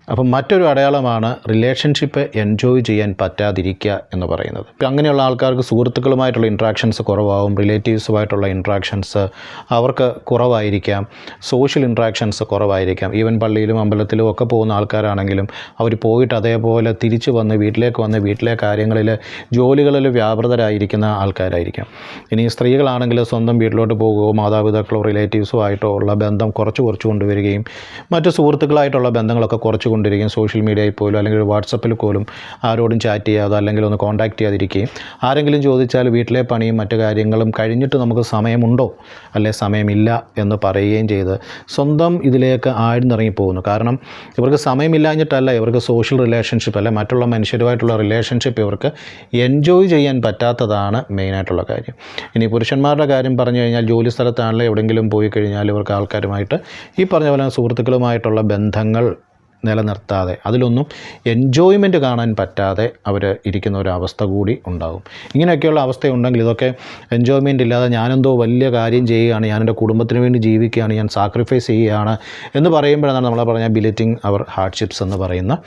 അപ്പം മറ്റൊരു അടയാളമാണ് റിലേഷൻഷിപ്പ് എൻജോയ് ചെയ്യാൻ പറ്റാതിരിക്കുക എന്ന് പറയുന്നത്. ഇപ്പം അങ്ങനെയുള്ള ആൾക്കാർക്ക് സുഹൃത്തുക്കളുമായിട്ടുള്ള ഇൻട്രാക്ഷൻസ് കുറവാകും റിലേറ്റീവ്സുമായിട്ടുള്ള ഇൻട്രാക്ഷൻസ് അവർക്ക് കുറവായിരിക്കാം സോഷ്യൽ ഇൻട്രാക്ഷൻസ് കുറവായിരിക്കാം. ഈവൻ പള്ളിയിലും അമ്പലത്തിലും ഒക്കെ പോകുന്ന ആൾക്കാരാണെങ്കിലും അവർ പോയിട്ട് അതേപോലെ തിരിച്ചു വന്ന് വീട്ടിലേക്ക് വന്ന് വീട്ടിലെ കാര്യങ്ങളിൽ ജോലികളിൽ വ്യാപൃതരായിരിക്കുന്ന ആൾക്കാരായിരിക്കാം. ഇനി സ്ത്രീകളാണെങ്കിൽ സ്വന്തം വീട്ടിലോട്ട് പോകുകയോ മാതാപിതാക്കളോ റിലേറ്റീവ്സോ ആയിട്ടോ ഉള്ള ബന്ധം കുറച്ച് കുറച്ച് കൊണ്ടുവരികയും മറ്റ് സുഹൃത്തുക്കളായിട്ടുള്ള ബന്ധങ്ങളൊക്കെ കുറച്ച് കൊണ്ടിരിക്കുകയും സോഷ്യൽ മീഡിയയിൽ പോലും അല്ലെങ്കിൽ വാട്സപ്പിൽ പോലും ആരോടും ചാറ്റ് ചെയ്യാതെ അല്ലെങ്കിൽ ഒന്ന് കോൺടാക്റ്റ് ചെയ്യാതിരിക്കുകയും ആരെങ്കിലും ചോദിച്ചാൽ വീട്ടിലെ പണിയും മറ്റു കാര്യങ്ങളും കഴിഞ്ഞിട്ട് നമുക്ക് സമയമുണ്ടോ? അല്ലെ സമയമില്ല എന്ന് പറയുകയും ചെയ്ത് സ്വന്തം ഇതിലേക്ക് ആഴ്ന്നിറങ്ങി പോകുന്നു കാരണം ഇവർക്ക് സമയമില്ലാഞ്ഞിട്ടല്ല ഇവർക്ക് സോഷ്യൽ റിലേഷൻഷിപ്പ് അല്ലെ മറ്റുള്ള മനുഷ്യരുമായിട്ടുള്ള റിലേഷൻഷിപ്പ് ഇവർക്ക് എൻജോയ് ചെയ്യാൻ പറ്റാത്തതാണ് മെയിനായിട്ടുള്ള കാര്യം. ഇനി പുരുഷന്മാരുടെ കാര്യം പറഞ്ഞു കഴിഞ്ഞാൽ ജോലി സ്ഥലത്താണല്ലോ എവിടെയെങ്കിലും പോയി കഴിഞ്ഞാൽ ഇവർക്ക് ആൾക്കാരുമായിട്ട് ഈ പറഞ്ഞ പോലെ സുഹൃത്തുക്കളുമായിട്ടുള്ള ബന്ധങ്ങൾ നിലനിർത്താതെ അതിലൊന്നും എൻജോയ്മെന്റ് കാണാൻ പറ്റാതെ അവർ ഇരിക്കുന്ന ഒരു അവസ്ഥ കൂടി ഉണ്ടാകും ഇങ്ങനെയൊക്കെയുള്ള അവസ്ഥയുണ്ടെങ്കിൽ ഇതൊക്കെ എൻജോയ്മെന്റ് ഇല്ലാതെ ഞാനെന്തോ വലിയ കാര്യം ചെയ്യുകയാണ് ഞാൻ എന്റെ കുടുംബത്തിന് വേണ്ടി ജീവിക്കുകയാണ് ഞാൻ സാക്രിഫൈസ് ചെയ്യുകയാണ് എന്ന് പറയുമ്പോഴാണ് നമ്മൾ പറഞ്ഞ ബിലിറ്റിംഗ് അവർ ഹാർഡ്ഷിപ്സ് എന്ന് പറയുന്ന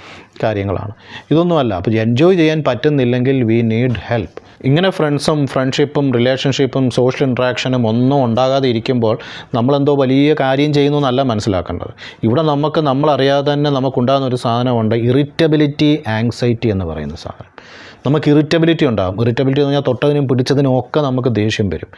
കാര്യങ്ങളാണ്. ഇതൊന്നുമല്ല. അപ്പോൾ എൻജോയ് ചെയ്യാൻ പറ്റുന്നില്ലെങ്കിൽ വി നീഡ് ഹെൽപ്പ് ഇങ്ങനെ ഫ്രണ്ട്സും ഫ്രണ്ട്ഷിപ്പും റിലേഷൻഷിപ്പും സോഷ്യൽ ഇൻട്രാക്ഷനും ഒന്നും ഉണ്ടാകാതെ ഇരിക്കുമ്പോൾ നമ്മളെന്തോ വലിയ കാര്യം ചെയ്യുന്നു എന്നല്ല മനസ്സിലാക്കേണ്ടത്. ഇവിടെ നമുക്ക് നമ്മളറിയാതെ തന്നെ നമുക്കുണ്ടാകുന്ന ഒരു സാധനമുണ്ട് ഇറിറ്റബിലിറ്റി ആങ്സൈറ്റി എന്ന് പറയുന്ന സാധനം. നമുക്ക് ഇറിറ്റബിലിറ്റി ഉണ്ടാകും. ഇറിറ്റബിലിറ്റി എന്ന് പറഞ്ഞാൽ തൊട്ടതിനും പിടിച്ചതിനും ഒക്കെ നമുക്ക് ദേഷ്യം വരും.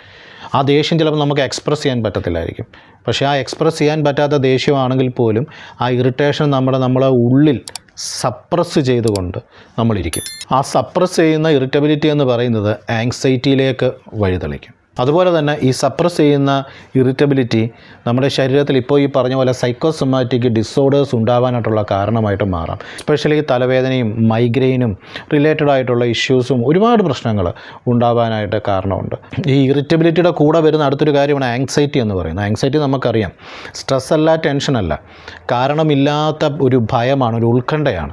ആ ദേഷ്യം ചിലപ്പോൾ നമുക്ക് എക്സ്പ്രസ് ചെയ്യാൻ പറ്റത്തില്ലായിരിക്കും. പക്ഷേ ആ എക്സ്പ്രസ് ചെയ്യാൻ പറ്റാത്ത ദേഷ്യമാണെങ്കിൽ പോലും ആ ഇറിറ്റേഷൻ നമ്മുടെ നമ്മളെ ഉള്ളിൽ സപ്രസ് ചെയ്തുകൊണ്ട് നമ്മളിരിക്കും. ആ സപ്രസ് ചെയ്യുന്ന ഇറിറ്റബിലിറ്റി എന്ന് പറയുന്നത് ആങ്സൈറ്റിയിലേക്ക് വഴിതെളിക്കും. അതുപോലെ തന്നെ ഈ സപ്രസ് ചെയ്യുന്ന ഇറിറ്റബിലിറ്റി നമ്മുടെ ശരീരത്തിൽ ഇപ്പോൾ ഈ പറഞ്ഞ പോലെ സൈക്കോസൊമാറ്റിക് ഡിസോർഡേഴ്സ് ഉണ്ടാവാനായിട്ടുള്ള കാരണമായിട്ട് മാറാം. സ്പെഷ്യലി തലവേദനയും മൈഗ്രെയിനും റിലേറ്റഡ് ആയിട്ടുള്ള ഇഷ്യൂസും ഒരുപാട് പ്രശ്നങ്ങൾ ഉണ്ടാവാനായിട്ട് കാരണമുണ്ട്. ഈ ഇറിറ്റബിലിറ്റിയുടെ കൂടെ വരുന്ന അടുത്തൊരു കാര്യമാണ് ആങ്സൈറ്റി എന്ന് പറയുന്നത്. ആങ്സൈറ്റി നമുക്കറിയാം. സ്ട്രെസ്സല്ല ടെൻഷനല്ല കാരണമില്ലാത്ത ഒരു ഭയമാണ് ഒരു ഉത്കണ്ഠയാണ്.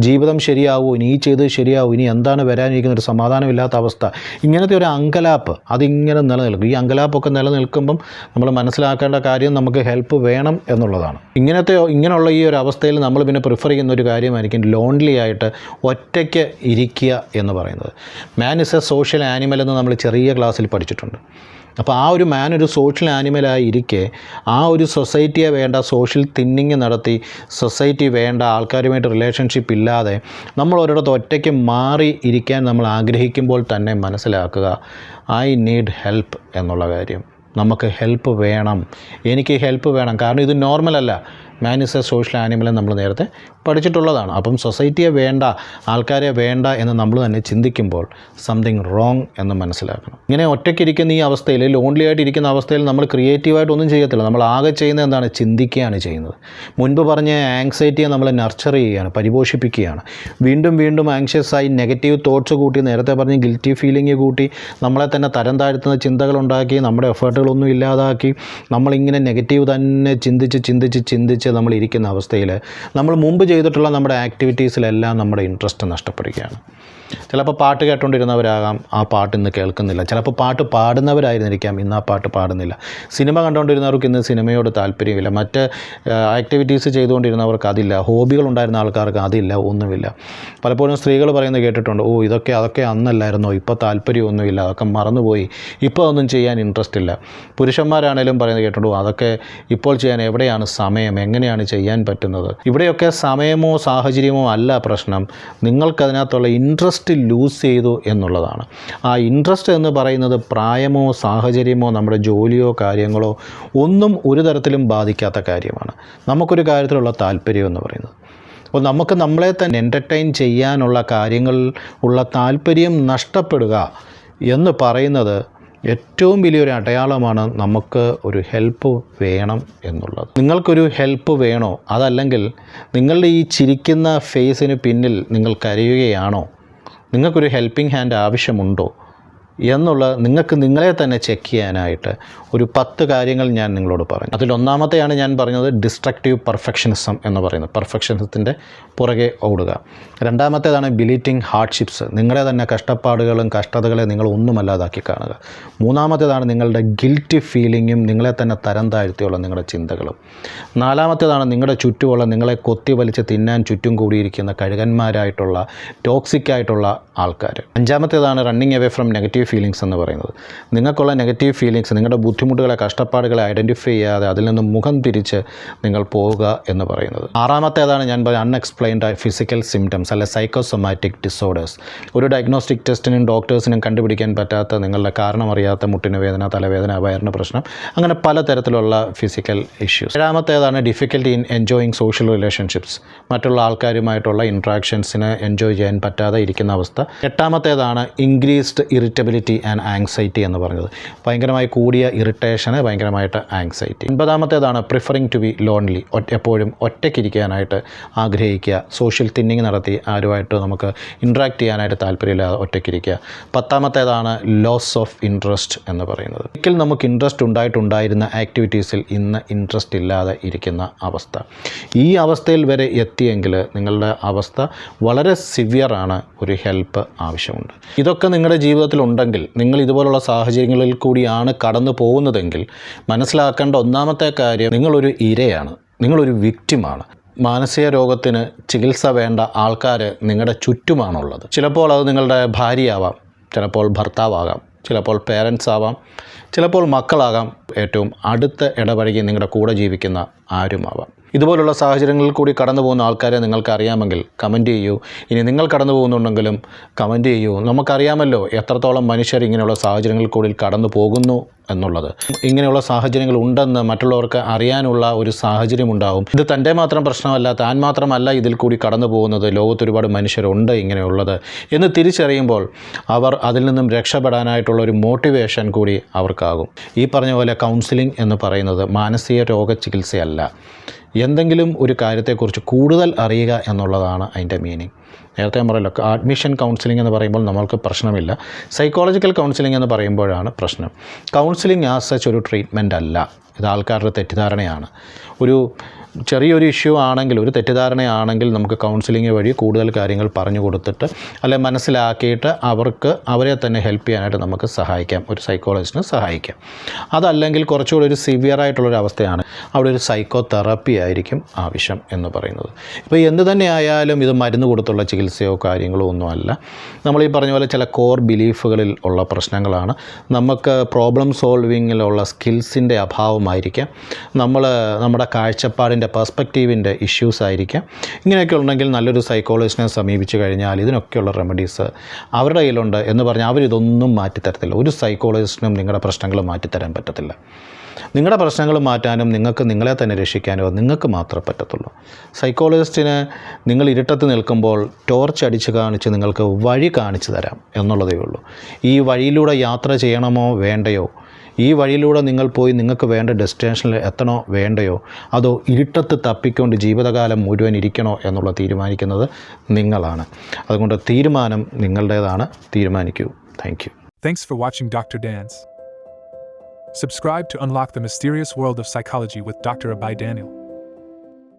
ജീവിതം ശരിയാവൂ ഇനി ഈ ചെയ്തത് ശരിയാവൂ ഇനി എന്താണ് വരാനിരിക്കുന്ന ഒരു സമാധാനമില്ലാത്ത അവസ്ഥ. ഇങ്ങനത്തെ ഒരു അങ്കലാപ്പ് അതിങ്ങനെ നിലനിൽക്കും. ഈ അങ്കലാപ്പൊക്കെ നിലനിൽക്കുമ്പം നമ്മൾ മനസ്സിലാക്കേണ്ട കാര്യം നമുക്ക് ഹെൽപ്പ് വേണം എന്നുള്ളതാണ്. ഇങ്ങനത്തെ ഇങ്ങനെയുള്ള ഈ ഒരു അവസ്ഥയിൽ നമ്മൾ പിന്നെ പ്രിഫർ ചെയ്യുന്ന ഒരു കാര്യമായിരിക്കും ലോൺലി ആയിട്ട് ഒറ്റയ്ക്ക് ഇരിക്കുക എന്ന് പറയുന്നത്. Man is a social animal എന്ന് നമ്മൾ ചെറിയ ക്ലാസ്സിൽ പഠിച്ചിട്ടുണ്ട്. അപ്പോൾ ആ ഒരു മാൻ ഒരു സോഷ്യൽ ആനിമലായി ഇരിക്കെ ആ ഒരു സൊസൈറ്റിയെ വേണ്ട സോഷ്യൽ തിന്നിങ് നടത്തി സൊസൈറ്റി വേണ്ട ആൾക്കാരുമായിട്ട് റിലേഷൻഷിപ്പ് ഇല്ലാതെ നമ്മൾ ഒരിടത്ത് ഒറ്റയ്ക്ക് മാറി ഇരിക്കാൻ നമ്മൾ ആഗ്രഹിക്കുമ്പോൾ തന്നെ മനസ്സിലാക്കുക ഐ നീഡ് ഹെൽപ്പ് എന്നുള്ള കാര്യം. നമുക്ക് ഹെൽപ്പ് വേണം. എനിക്ക് ഹെൽപ്പ് വേണം. കാരണം ഇത് നോർമലല്ല man is a social animal നമ്മൾ നേരത്തെ പഠിച്ചിട്ടുള്ളതാണ്. അപ്പം സൊസൈറ്റിയെ വേണ്ട ആൾക്കാരെ വേണ്ട എന്ന് നമ്മൾ തന്നെ ചിന്തിക്കുമ്പോൾ സംതിങ് റോങ് എന്ന് മനസ്സിലാക്കണം. ഇങ്ങനെ ഒറ്റയ്ക്കിരിക്കുന്ന ഈ അവസ്ഥയിൽ ലോൺലി ആയിട്ട് ഇരിക്കുന്ന അവസ്ഥയിൽ നമ്മൾ ക്രിയേറ്റീവായിട്ടൊന്നും ചെയ്യത്തില്ല. നമ്മൾ ആകെ ചെയ്യുന്നത് എന്താണ്? ചിന്തിക്കുകയാണ് ചെയ്യുന്നത്. മുൻപ് പറഞ്ഞ ആങ്സൈറ്റിയെ നമ്മൾ നർച്ചർ ചെയ്യുകയാണ് പരിപോഷിപ്പിക്കുകയാണ്. വീണ്ടും വീണ്ടും ആങ്ഷ്യസ് ആയി നെഗറ്റീവ് തോട്ട്സ് കൂട്ടി നേരത്തെ പറഞ്ഞ ഗിൽറ്റി ഫീലിംഗ് കൂട്ടി നമ്മളെ തന്നെ തരം താഴ്ത്തുന്ന ചിന്തകളുണ്ടാക്കി നമ്മുടെ എഫേർട്ടുകളൊന്നും ഇല്ലാതാക്കി നമ്മളിങ്ങനെ നെഗറ്റീവ് തന്നെ ചിന്തിച്ച് ചിന്തിച്ച് ചിന്തിച്ച് നമ്മൾ ഇരിക്കുന്ന അവസ്ഥയിൽ നമ്മൾ മുമ്പ് ചെയ്തിട്ടുള്ള നമ്മുടെ ആക്ടിവിറ്റീസിലെല്ലാം നമ്മുടെ ഇൻട്രസ്റ്റ് നഷ്ടപ്പെടുകയാണ്. ചിലപ്പോൾ പാട്ട് കേട്ടുകൊണ്ടിരുന്നവരാകാം ആ പാട്ട് ഇന്ന് കേൾക്കുന്നില്ല. ചിലപ്പോൾ പാട്ട് പാടുന്നവരായിരുന്നിരിക്കാം ഇന്ന് ആ പാട്ട് പാടുന്നില്ല. സിനിമ കണ്ടുകൊണ്ടിരുന്നവർക്ക് ഇന്ന് സിനിമയോട് താല്പര്യമില്ല. മറ്റ് ആക്ടിവിറ്റീസ് ചെയ്തുകൊണ്ടിരുന്നവർക്ക് അതില്ല. ഹോബികൾ ഉണ്ടായിരുന്ന ആൾക്കാർക്ക് അതില്ല ഒന്നുമില്ല. പലപ്പോഴും സ്ത്രീകൾ പറയുന്നത് കേട്ടിട്ടുണ്ട് ഓ ഇതൊക്കെ അതൊക്കെ അന്നല്ലായിരുന്നോ? ഇപ്പോൾ താല്പര്യമൊന്നുമില്ല അതൊക്കെ മറന്നുപോയി. ഇപ്പോൾ ഒന്നും ചെയ്യാൻ ഇൻട്രസ്റ്റ് ഇല്ല. പുരുഷന്മാരാണേലും പറയുന്നത് കേട്ടിട്ടുണ്ട് അതൊക്കെ ഇപ്പോൾ ചെയ്യാൻ എവിടെയാണ് സമയം? എങ്ങനെയാണ് ചെയ്യാൻ പറ്റുന്നത്? ഇവിടെയൊക്കെ സമയമോ സാഹചര്യമോ അല്ല പ്രശ്നം. നിങ്ങൾക്കതിനകത്തുള്ള ഇൻട്രസ്റ്റ് ലൂസ് ചെയ്തു എന്നുള്ളതാണ്. ആ ഇൻട്രസ്റ്റ് എന്ന് പറയുന്നത് പ്രായമോ സാഹചര്യമോ നമ്മുടെ ജോലിയോ കാര്യങ്ങളോ ഒന്നും ഒരു തരത്തിലും ബാധിക്കാത്ത കാര്യമാണ്. നമുക്കൊരു കാര്യത്തിലുള്ള താല്പര്യം എന്ന് പറയുന്നത്. അപ്പോൾ നമുക്ക് നമ്മളെ തന്നെ എന്റർടൈൻ ചെയ്യാനുള്ള കാര്യങ്ങൾ ഉള്ള താല്പര്യം നഷ്ടപ്പെടുക എന്ന് പറയുന്നത് ഏറ്റവും വലിയൊരു അടയാളമാണ് നമുക്ക് ഒരു ഹെൽപ്പ് വേണം എന്നുള്ളത്. നിങ്ങൾക്കൊരു ഹെൽപ്പ് വേണോ? അതല്ലെങ്കിൽ നിങ്ങളുടെ ഈ ചിരിക്കുന്ന ഫേസിന് പിന്നിൽ നിങ്ങൾ കരയുകയാണോ? നിങ്ങൾക്കൊരു ഹെൽപ്പിംഗ് ഹാൻഡ് ആവശ്യമുണ്ടോ? എന്നുള്ള നിങ്ങൾക്ക് നിങ്ങളെ തന്നെ ചെക്ക് ചെയ്യാനായിട്ട് ഒരു പത്ത് കാര്യങ്ങൾ ഞാൻ നിങ്ങളോട് പറഞ്ഞു. അതിലൊന്നാമത്തെയാണ് ഞാൻ പറഞ്ഞത് ഡിസ്ട്രക്റ്റീവ് പെർഫെക്ഷനിസം എന്ന് പറയുന്നത്. പെർഫെക്ഷനിസത്തിന്റെ പുറകെ ഓടുക. രണ്ടാമത്തേതാണ് ബിലീറ്റിംഗ് ഹാർഡ്ഷിപ്സ് നിങ്ങളെ തന്നെ കഷ്ടപ്പാടുകളും കഷ്ടതകളെ നിങ്ങൾ ഒന്നുമല്ലാതാക്കി കാണുക. മൂന്നാമത്തേതാണ് നിങ്ങളുടെ ഗിൽറ്റി ഫീലിങ്ങും നിങ്ങളെ തന്നെ തരം താഴ്ത്തിയുള്ള നിങ്ങളുടെ ചിന്തകളും. നാലാമത്തേതാണ് നിങ്ങളുടെ ചുറ്റുമുള്ള നിങ്ങളെ കൊത്തി വലിച്ച് തിന്നാൻ ചുറ്റും കൂടിയിരിക്കുന്ന കഴുകന്മാരായിട്ടുള്ള ടോക്സിക് ആയിട്ടുള്ള ആൾക്കാർ അഞ്ചാമത്തേതാണ് running away from negative feelings എന്ന് പറയുന്നത്. നിങ്ങൾക്കുള്ള നെഗറ്റീവ് ഫീലിങ്സ് നിങ്ങളുടെ ബുദ്ധിമുട്ടുകളെ കഷ്ടപ്പാടുകളെ ഐഡന്റിഫൈ ചെയ്യാതെ അതിൽ നിന്ന് മുഖം തിരിച്ച് നിങ്ങൾ പോവുക എന്ന് പറയുന്നത്. ആറാമത്തേതാണ് ഞാൻ പറഞ്ഞ അൺഎക്സ്പ്ലെയിൻഡ് ഫിസിക്കൽ സിംറ്റംസ് അല്ലെ സൈക്കോസൊമാറ്റിക് ഡിസോർഡേഴ്സ് ഒരു ഡയഗ്നോസ്റ്റിക് ടെസ്റ്റിനും ഡോക്ടേഴ്സിനും കണ്ടുപിടിക്കാൻ പറ്റാത്ത നിങ്ങളുടെ കാരണമറിയാത്ത മുട്ടിന് വേദന തലവേദന വയറിന് പ്രശ്നം അങ്ങനെ പലതരത്തിലുള്ള physical issues ഏഴാമത്തേതാണ് difficulty in enjoying social relationships മറ്റുള്ള ആൾക്കാരുമായിട്ടുള്ള ഇൻട്രാക്ഷൻസിന് എൻജോയ് ചെയ്യാൻ പറ്റാതെ ഇരിക്കുന്ന അവസ്ഥ. എട്ടാമത്തേതാണ് ഇൻക്രീസ്ഡ് ഇറിറ്റബിലിറ്റി ആൻഡ് ആങ്സൈറ്റി എന്ന് പറഞ്ഞത്. ഭയങ്കരമായി കൂടിയ ഇറിറ്റേഷന് ഭയങ്കരമായിട്ട് ആങ്സൈറ്റി ഒൻപതാമത്തേതാണ് പ്രിഫറിങ് ടു ബി ലോൺലി എപ്പോഴും ഒറ്റയ്ക്കിരിക്കാനായിട്ട് ആഗ്രഹിക്കുക. സോഷ്യൽ തിന്നിങ് നടത്തി ആരുമായിട്ട് നമുക്ക് ഇൻട്രാക്ട് ചെയ്യാനായിട്ട് താല്പര്യമില്ലാതെ ഒറ്റയ്ക്കിരിക്കുക. പത്താമത്തേതാണ് ലോസ് ഓഫ് ഇൻട്രസ്റ്റ് എന്ന് പറയുന്നത്. ഒരിക്കൽ നമുക്ക് ഇൻട്രസ്റ്റ് ഉണ്ടായിട്ടുണ്ടായിരുന്ന ആക്ടിവിറ്റീസിൽ ഇന്ന് ഇൻട്രസ്റ്റ് ഇല്ലാതെ ഇരിക്കുന്ന അവസ്ഥ. ഈ അവസ്ഥയിൽ വരെ എത്തിയെങ്കിൽ നിങ്ങളുടെ അവസ്ഥ വളരെ സിവിയറാണ് ഒരു ഹെൽപ്പ് ആവശ്യമുണ്ട്. ഇതൊക്കെ നിങ്ങളുടെ ജീവിതത്തിൽ ഉണ്ടെങ്കിൽ നിങ്ങൾ ഇതുപോലുള്ള സാഹചര്യങ്ങളിൽ കൂടിയാണ് കടന്നു പോകുന്നതെങ്കിൽ മനസ്സിലാക്കേണ്ട ഒന്നാമത്തെ കാര്യം നിങ്ങളൊരു ഇരയാണ് നിങ്ങളൊരു വിക്റ്റിമാണ് മാനസിക രോഗത്തിന് ചികിത്സ വേണ്ട ആൾക്കാർ നിങ്ങളുടെ ചുറ്റുമാണുള്ളത്. ചിലപ്പോൾ അത് നിങ്ങളുടെ ഭാര്യയാവാം ചിലപ്പോൾ ഭർത്താവാകാം ചിലപ്പോൾ പേരൻസ് ആവാം ചിലപ്പോൾ മക്കളാകാം. ഏറ്റവും അടുത്ത ഇടപഴകി നിങ്ങളുടെ കൂടെ ജീവിക്കുന്ന ആരുമാവാം. ഇതുപോലുള്ള സാഹചര്യങ്ങളിൽ കൂടി കടന്നു പോകുന്ന ആൾക്കാരെ നിങ്ങൾക്ക് അറിയാമെങ്കിൽ കമന്റ് ചെയ്യൂ. ഇനി നിങ്ങൾ കടന്നു പോകുന്നുണ്ടെങ്കിലും കമന്റ് ചെയ്യൂ. നമുക്കറിയാമല്ലോ എത്രത്തോളം മനുഷ്യർ ഇങ്ങനെയുള്ള സാഹചര്യങ്ങളിൽ കൂടി കടന്നു പോകുന്നു എന്നുള്ളത്. ഇങ്ങനെയുള്ള സാഹചര്യങ്ങൾ ഉണ്ടെന്ന് മറ്റുള്ളവർക്ക് അറിയാനുള്ള ഒരു സാഹചര്യം ഉണ്ടാവും. ഇത് തന്റെ മാത്രം പ്രശ്നമല്ല താൻ മാത്രമല്ല ഇതിൽ കൂടി കടന്നു പോകുന്നത് ലോകത്ത് ഒരുപാട് മനുഷ്യരുണ്ട് ഇങ്ങനെയുള്ളത്. എന്ന് തിരിച്ചറിയുമ്പോൾ അവർ അതിൽ നിന്നും രക്ഷപ്പെടാനായിട്ടുള്ള ഒരു മോട്ടിവേഷൻ കൂടി അവർക്കാകും. ഈ പറഞ്ഞ പോലെ കൗൺസിലിംഗ് എന്ന് പറയുന്നത് മാനസിക രോഗ ചികിത്സയല്ല. എന്തെങ്കിലും ഒരു കാര്യത്തെക്കുറിച്ച് കൂടുതൽ അറിയുക എന്നുള്ളതാണ് അതിന്റെ മീനിങ് നേരത്തെ ഞാൻ പറയല്ലോ അഡ്മിഷൻ കൗൺസിലിംഗ് എന്ന് പറയുമ്പോൾ നമ്മൾക്ക് പ്രശ്നമില്ല. സൈക്കോളജിക്കൽ കൗൺസിലിംഗ് എന്ന് പറയുമ്പോഴാണ് പ്രശ്നം. കൗൺസിലിംഗ് ആസ് സച്ച് ഒരു ട്രീറ്റ്മെന്റ് അല്ല. ഇത് ആൾക്കാരുടെ തെറ്റിദ്ധാരണയാണ്. ഒരു ചെറിയൊരു ഇഷ്യൂ ആണെങ്കിൽ ഒരു തെറ്റിദ്ധാരണയാണെങ്കിൽ നമുക്ക് കൗൺസിലിംഗ് വഴി കൂടുതൽ കാര്യങ്ങൾ പറഞ്ഞു കൊടുത്തിട്ട് അല്ലെ മനസ്സിലാക്കിയിട്ട് അവർക്ക് അവരെ തന്നെ ഹെൽപ്പ് ചെയ്യാനായിട്ട് നമുക്ക് സഹായിക്കാം. ഒരു സൈക്കോളജിസ്റ്റിനെ സഹായിക്കാം. അതല്ലെങ്കിൽ കുറച്ചുകൂടി ഒരു സിവിയർ ആയിട്ടുള്ളൊരു അവസ്ഥയാണ്. അവിടെ ഒരു സൈക്കോ തെറാപ്പി ആയിരിക്കും ആവശ്യം എന്ന് പറയുന്നത്. ഇപ്പോൾ എന്ത് തന്നെ ആയാലും ഇത് മരുന്ന് കൊടുത്തുള്ള ചികിത്സയോ കാര്യങ്ങളോ ഒന്നുമല്ല. നമ്മൾ ഈ പറഞ്ഞ പോലെ ചില കോർ ബിലീഫുകളിൽ ഉള്ള പ്രശ്നങ്ങളാണ്. നമുക്ക് പ്രോബ്ലം സോൾവിങ്ങിലുള്ള സ്കിൽസിന്റെ അഭാവമായിരിക്കാം നമ്മൾ നമ്മുടെ കാഴ്ചപ്പാടിന്റെ പെർസ്പെക്റ്റീവിന്റെ ഇഷ്യൂസ് ആയിരിക്കാം. ഇങ്ങനെയൊക്കെ ഉണ്ടെങ്കിൽ നല്ലൊരു സൈക്കോളജിസ്റ്റിനെ സമീപിച്ചു കഴിഞ്ഞാൽ ഇതിനൊക്കെയുള്ള റെമഡീസ് അവരുടെ കയ്യിലുണ്ട് എന്ന് പറഞ്ഞാൽ അവരിതൊന്നും മാറ്റിത്തരത്തില്ല. ഒരു സൈക്കോളജിസ്റ്റിനും നിങ്ങളുടെ പ്രശ്നങ്ങൾ മാറ്റിത്തരാൻ പറ്റത്തില്ല. നിങ്ങളുടെ പ്രശ്നങ്ങൾ മാറ്റാനും നിങ്ങൾക്ക് നിങ്ങളെ തന്നെ രക്ഷിക്കാനോ നിങ്ങൾക്ക് മാത്രമേ പറ്റത്തുള്ളൂ. സൈക്കോളജിസ്റ്റിന് നിങ്ങൾ ഇരുട്ടത്ത് നിൽക്കുമ്പോൾ ടോർച്ച് അടിച്ച് കാണിച്ച് നിങ്ങൾക്ക് വഴി കാണിച്ചു തരാം എന്നുള്ളതേ ഉള്ളൂ. ഈ വഴിയിലൂടെ യാത്ര ചെയ്യണമോ വേണ്ടയോ? ഈ വഴിയിലൂടെ നിങ്ങൾ പോയി നിങ്ങൾക്ക് വേണ്ട ഡെസ്റ്റിനേഷനിൽ എത്തണോ വേണ്ടയോ? അതോ ഇരുട്ടത്ത് തപ്പിക്കൊണ്ട് ജീവിതകാലം മുഴുവൻ ഇരിക്കണോ എന്നുള്ള തീരുമാനിക്കുന്നത് നിങ്ങളാണ്. അതുകൊണ്ട് തീരുമാനം നിങ്ങളുടേതാണ്. തീരുമാനിക്കൂ. Thank you thanks for watching doctor dance Subscribe to unlock the mysterious world of psychology with Dr. Abai Daniel.